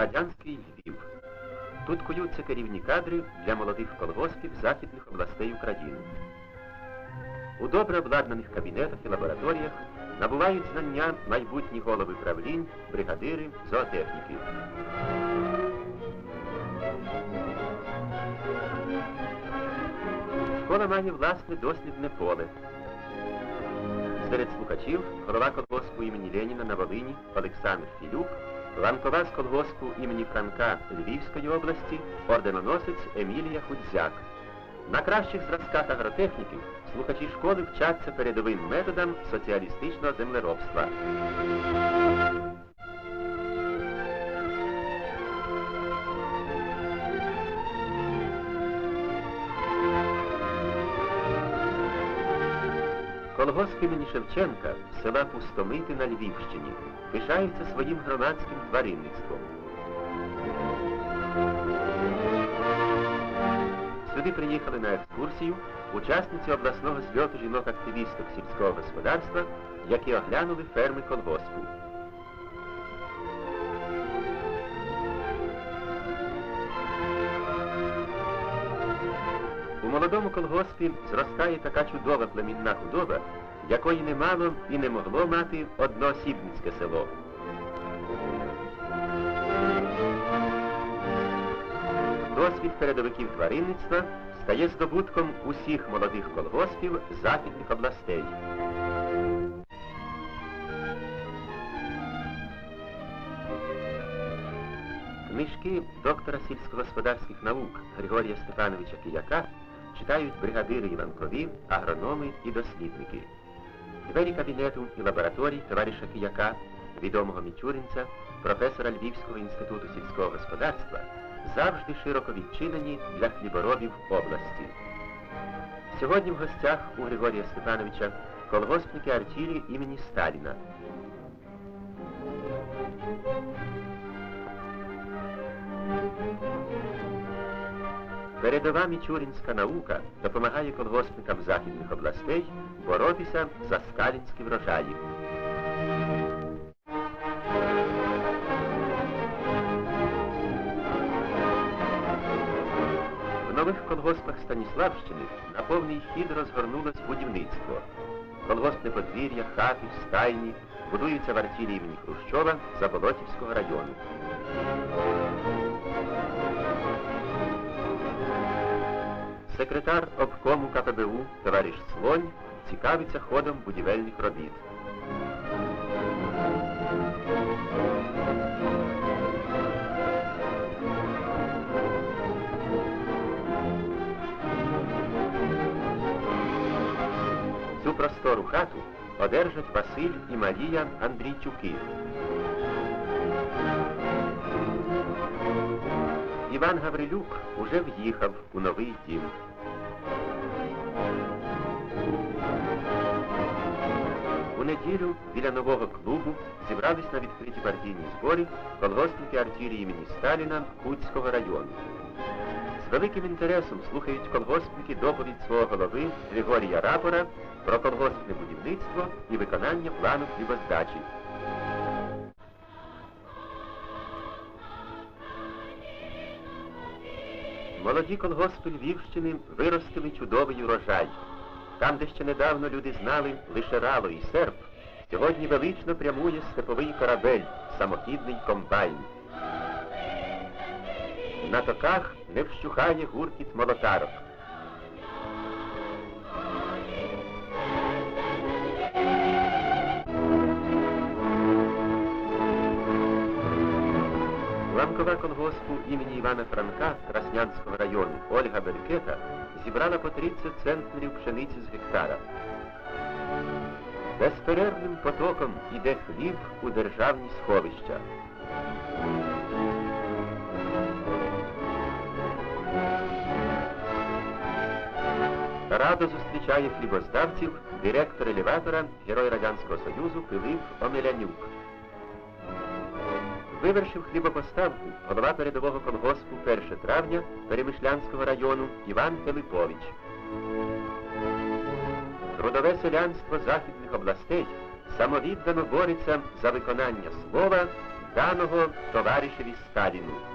радянський Львів. Тут куються керівні кадри для молодих колгоспів західних областей України. У добре обладнаних кабінетах і лабораторіях набувають знання майбутні голови правлінь, бригадири, зоотехніки. Школа має власне дослідне поле. Серед слухачів голова колгоспу імені Леніна на Волині Олександр Філюк, ланкова з колгоспу імені Франка Львівської області, орденоносець Емілія Худзяк. На кращих зразках агротехніки слухачі школи вчаться передовим методам соціалістичного землеробства. Колгосп імені Шевченка села Пустомити на Львівщині пишається своїм громадським тваринництвом. Сюди приїхали на екскурсію учасниці обласного зльоту жінок-активісток сільського господарства, які оглянули ферми колгоспу. Молодому колгоспі зростає така чудова племінна худоба, якої не мало і не могло мати одноосібницьке село. Досвід передовиків тваринництва стає здобутком усіх молодих колгоспів західних областей. Книжки доктора сільськогосподарських наук Григорія Степановича Кияка читають бригадири Іванкові, агрономи і дослідники. Двері кабінету і лабораторій товариша Кияка, відомого мічуринця, професора Львівського інституту сільського господарства, завжди широко відчинені для хліборобів області. Сьогодні в гостях у Григорія Степановича колгоспники артілі імені Сталіна. Передова мічуринська наука допомагає колгоспникам західних областей боротися за скалінські врожаї. В нових колгоспах Станіславщини на повний хід розгорнулось будівництво. Колгоспне подвір'я, хати, стайні будуються в імені Хрущова Заболотівського району. Секретар обкому КПБУ товариш Слонь цікавиться ходом будівельних робіт. Цю простору хату одержать Василь і Марія Андрійчуки. Іван Гаврилюк уже в'їхав у новий дім. У неділю біля нового клубу зібрались на відкриті партійні збори колгоспники артилії імені Сталіна Хуцького району. З великим інтересом слухають колгоспники доповідь свого голови Григорія Рапора про колгоспне будівництво і виконання плану хлібоздачі. Молоді колгоспи Львівщини виростили чудовий урожай. Там, де ще недавно люди знали лише рало і серп, сьогодні велично прямує степовий корабель, самохідний комбайн. На токах не вщухає гуркіт молотарок. Ламкова колгоспу імені Івана Франка Краснянського району Ольга Белькета зібрала по 30 центнерів пшениці з гектара. Безперервним потоком іде хліб у державні сховища. Радо зустрічає хлібоздавців директор елеватора, герой Радянського Союзу Пилип Омелянюк. Вивершив хлібопоставку голова передового колгоспу 1 травня Перемишлянського району Іван Пилипович. Трудове селянство західних областей самовіддано бореться за виконання слова даного товаришеві Сталіну.